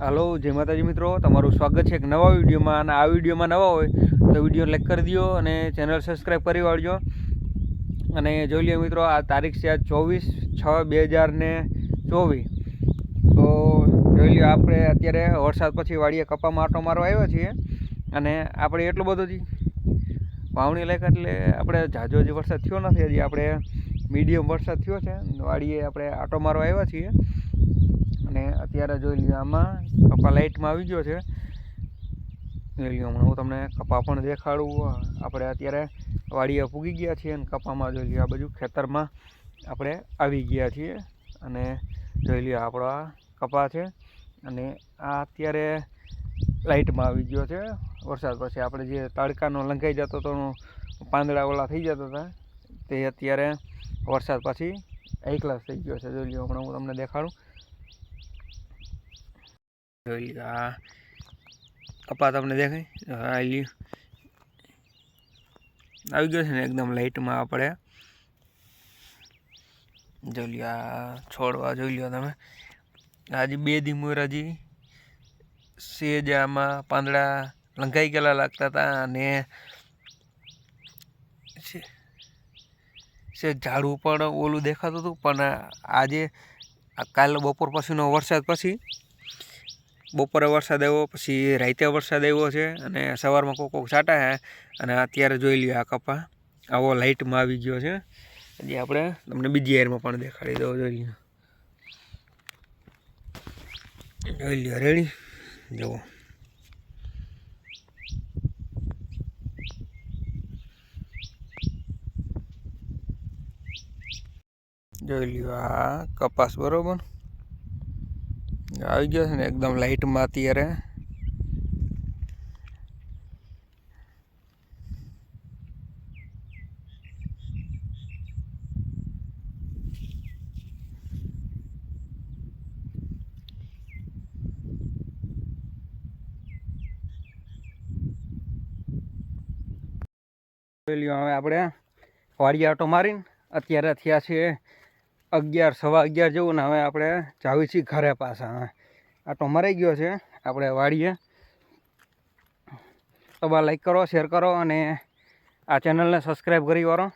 હાલો, જય માતાજી મિત્રો. તમારું સ્વાગત છે એક નવા વિડીયોમાં અને આ વિડીયોમાં નવા હોય તો વીડિયો લાઈક કરી દો અને ચેનલ સબસ્ક્રાઈબ કરી વાળજો. અને જોઈ લ્યો મિત્રો, આ તારીખ છે આજ ચોવીસ છ બે હજાર ને ચોવીસ. તો જોઈ લ્યો, આપણે અત્યારે વરસાદ પછી વાડીએ કપામાં માટો મારવા આવ્યા છીએ અને આપણે એટલો બધો જ વાવણી લાયક એટલે આપણે ઝાઝો હજી વરસાદ થયો નથી, હજી આપણે મીડિયમ વરસાદ થયો છે. વાડીએ આપણે આટો મારવા આવ્યા છીએ. અને અત્યારે જોઈ લ્યો આમાં, કપા લાઇટમાં આવી ગયો છે. જોઈ લ્યો હમણાં હું તમને કપા પણ દેખાડું. આપણે અત્યારે વાડીએ પૂગી ગયા છીએ અને કપામાં જોઈ લ્યો આ બાજુ ખેતરમાં આપણે આવી ગયા છીએ. અને જોઈ લ્યો આપણો આ કપા છે. અને આ અત્યારે લાઇટમાં આવી ગયો છે. વરસાદ પછી આપણે જે તડકાનો લંઘાઈ જતો હતો પાંદડા ઓલા થઈ જતા હતા, તે અત્યારે વરસાદ પછી એકલાસ થઈ ગયો છે. જોઈ લ્યો હમણાં હું તમને દેખાડું. જોઈ લ્યો આ કપા તમને દેખાય લ્યો આવી ગયો છે ને એકદમ લાઇટમાં આપણે જોઈ લ્યો આ છોડવા જોઈ લ્યો તમે આજે બે દી હજી સેજ પાંદડા લંઘાઈ ગયેલા લાગતા હતા અને છે- છે ઝાડું પણ ઓલું દેખાતું હતું પણ આજે કાલ બપોર પછીનો વરસાદ પછી બપોરે વરસાદ આવ્યો, પછી રાતે વરસાદ આવ્યો છે અને સવારમાં કોક કોક છાંટા છે અને અત્યારે જોઈ લ્યો આ કપા. આવો લાઇટમાં આવી ગયો છે. હજી આપણે તમને બીજી એરમાં પણ દેખાડી દઉં, જોઈ લ્યો. જોઈ લ્યો, રેડી? જુઓ. જોઈ લ્યો આ કપાસ, બરોબર? આવી ગયો છે ને એકદમ લાઇટમાં અત્યારે. લ્યો હવે આપણે વાડી આટો મારીને અત્યારે થયા છે અગિયાર, સવા અગિયાર જેવું ને હવે આપણે જાવી છીએ ઘરે પાછા હવે આટો મરાઈ ગયો છે. આપણે વાડીએ તો બા લાઈક કરો શેર કરો અને આ ચેનલને સબસ્ક્રાઈબ કરી વાળો.